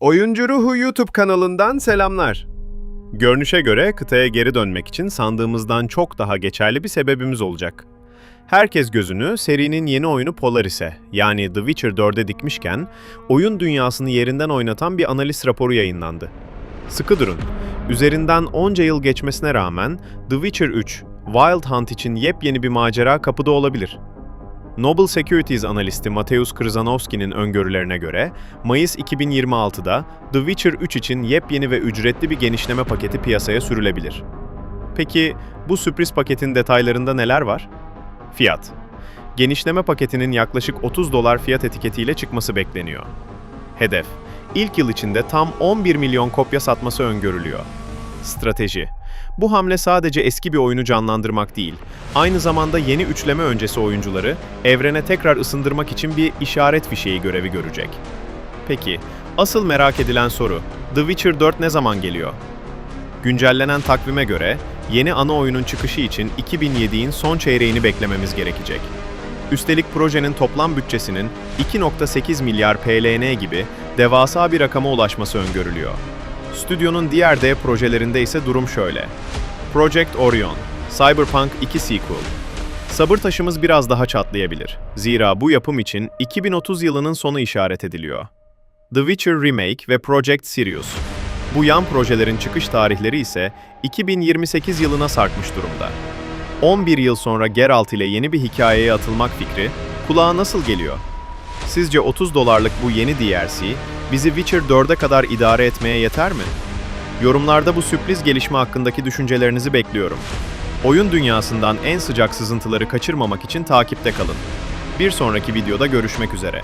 Oyuncu Ruhu YouTube kanalından selamlar. Görünüşe göre kıtaya geri dönmek için sandığımızdan çok daha geçerli bir sebebimiz olacak. Herkes gözünü serinin yeni oyunu Polaris'e yani The Witcher 4'e dikmişken oyun dünyasını yerinden oynatan bir analiz raporu yayınlandı. Sıkı durun. Üzerinden onca yıl geçmesine rağmen The Witcher 3, Wild Hunt için yepyeni bir macera kapıda olabilir. Noble Securities analisti Mateusz Krzyzanowski'nin öngörülerine göre Mayıs 2026'da The Witcher 3 için yepyeni ve ücretli bir genişleme paketi piyasaya sürülebilir. Peki bu sürpriz paketin detaylarında neler var? Fiyat. Genişleme paketinin yaklaşık 30 dolar fiyat etiketiyle çıkması bekleniyor. Hedef. İlk yıl içinde tam 11 milyon kopya satması öngörülüyor. Strateji. Bu hamle sadece eski bir oyunu canlandırmak değil, aynı zamanda yeni üçleme öncesi oyuncuları evrene tekrar ısındırmak için bir işaret fişeği görevi görecek. Peki, asıl merak edilen soru, The Witcher 4 ne zaman geliyor? Güncellenen takvime göre yeni ana oyunun çıkışı için 2007'in son çeyreğini beklememiz gerekecek. Üstelik projenin toplam bütçesinin 2.8 milyar PLN gibi devasa bir rakama ulaşması öngörülüyor. Stüdyonun diğer dev projelerinde ise durum şöyle. Project Orion, Cyberpunk 2 sequel. Sabır taşımız biraz daha çatlayabilir. Zira bu yapım için 2030 yılının sonu işaret ediliyor. The Witcher Remake ve Project Sirius. Bu yan projelerin çıkış tarihleri ise 2028 yılına sarkmış durumda. 11 yıl sonra Geralt ile yeni bir hikayeye atılmak fikri kulağa nasıl geliyor? Sizce 30 dolarlık bu yeni DLC bizi Witcher 4'e kadar idare etmeye yeter mi? Yorumlarda bu sürpriz gelişme hakkındaki düşüncelerinizi bekliyorum. Oyun dünyasından en sıcak sızıntıları kaçırmamak için takipte kalın. Bir sonraki videoda görüşmek üzere.